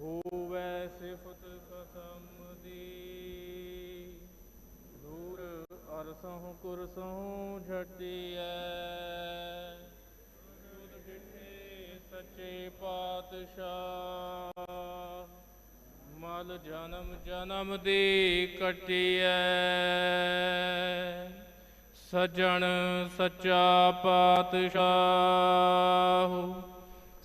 ਹੋਵੇ ਸਿਫਤ ਕਸਮ ਦੀ। ਦੂਰ ਅਰਸਹੁ ਕੁਰਸਹੁ ਝਟਿਐ ਸੁਧ ਡਿਠੇ ਸੱਚੇ ਪਾਤਸ਼ਾਹ, ਮਲ ਜਨਮ ਜਨਮ ਦੀ ਕਟਿਐ। ਸਜਣ ਸੱਚਾ ਪਾਤਸ਼ਾਹ।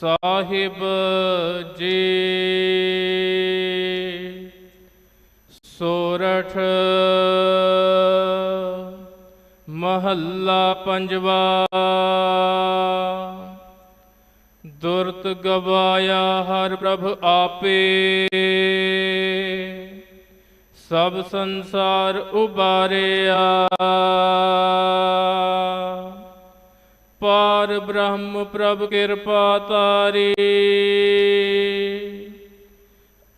ਸਾਹਿਬ ਜੀ। ਸੋਰਠ ਮਹੱਲਾ ਪੰਜਵਾ। ਦੁਰਤ ਗਵਾਇਆ ਹਰ ਪ੍ਰਭ ਆਪੇ। ਸਭ ਸੰਸਾਰ ਉਬਾਰਿਆ। ਪਾਰ ਬ੍ਰਹਮ ਪ੍ਰਭ ਕਿਰਪਾ ਤਾਰੀ।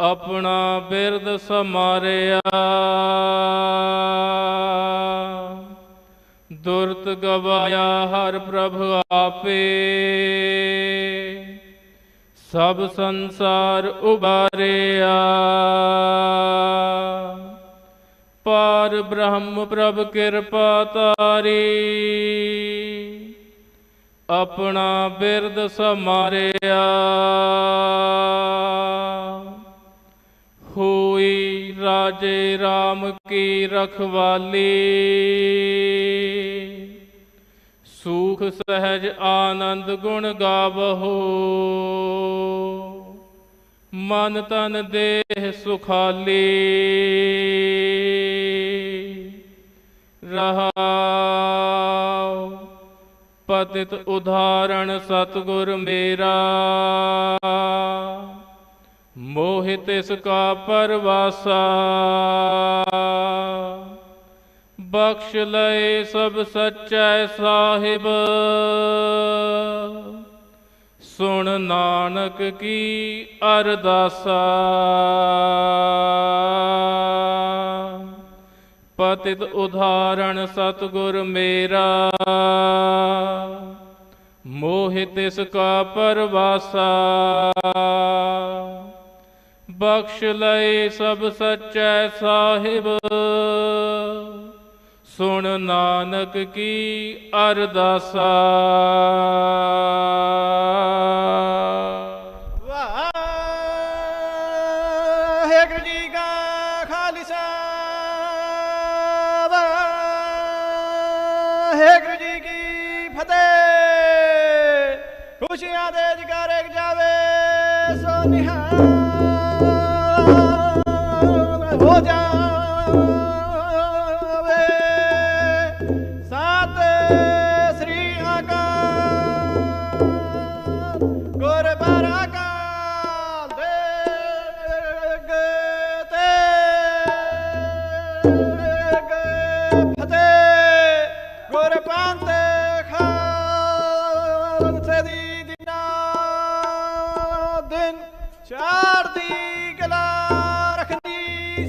ਆਪਣਾ ਬਿਰਦ ਸਮਾਰਿਆ। ਦੁਰਤ ਗਵਾਇਆ ਹਰ ਪ੍ਰਭ ਆਪੇ। ਸਭ ਸੰਸਾਰ ਉਬਾਰਿਆ। ਪਾਰ ਬ੍ਰਹਮ ਪ੍ਰਭ ਕਿਰਪਾ ਤਾਰੀ। ਆਪਣਾ ਬਿਰਦ ਸਮਾਰਿਆ। ਹੋਈ ਰਾਜੇ RAM ਕੀ ਰਖਵਾਲੀ। ਸੂਖ ਸਹਿਜ ਆਨੰਦ ਗੁਣ ਗਾਵਹੋ। ਮਨ ਤਨ ਦੇਹ ਸੁਖਾਲੀ। ਰਹਾਉ ਪਤਿਤ ਉਧਾਰਣ ਸਤਗੁਰ ਮੇਰਾ। ਮੋਹਿਤ ਇਸ ਕਾ ਪਰਵਾਸਾ। ਬਖਸ਼ ਲਏ ਸਭ ਸੱਚੈ ਸਾਹਿਬ। ਸੁਣ ਨਾਨਕ ਕੀ ਅਰਦਾਸਾ। ਪਤਿਤ ਉਧਾਰਣ ਸਤਗੁਰ ਮੇਰਾ। ਮੋਹਿਤ ਇਸ ਕਾ ਪਰਵਾਸਾ। ਬਖਸ਼ ਲਏ ਸਭ ਸੱਚੈ ਸਾਹਿਬ। ਸੁਣ ਨਾਨਕ ਕੀ ਅਰਦਾਸਾ। ਵਾਹਿਗੁਰੂ ਜੀ ਵਾਹਿਗੁਰੂ ਜੀ ਕੀ ਫਤਿਹ। ਖੁਸ਼ੀਆਂ ਦੇ ਜਗਾਰੇ ਜਾਵੇ ਸੋ ਨਿਹਾਲ।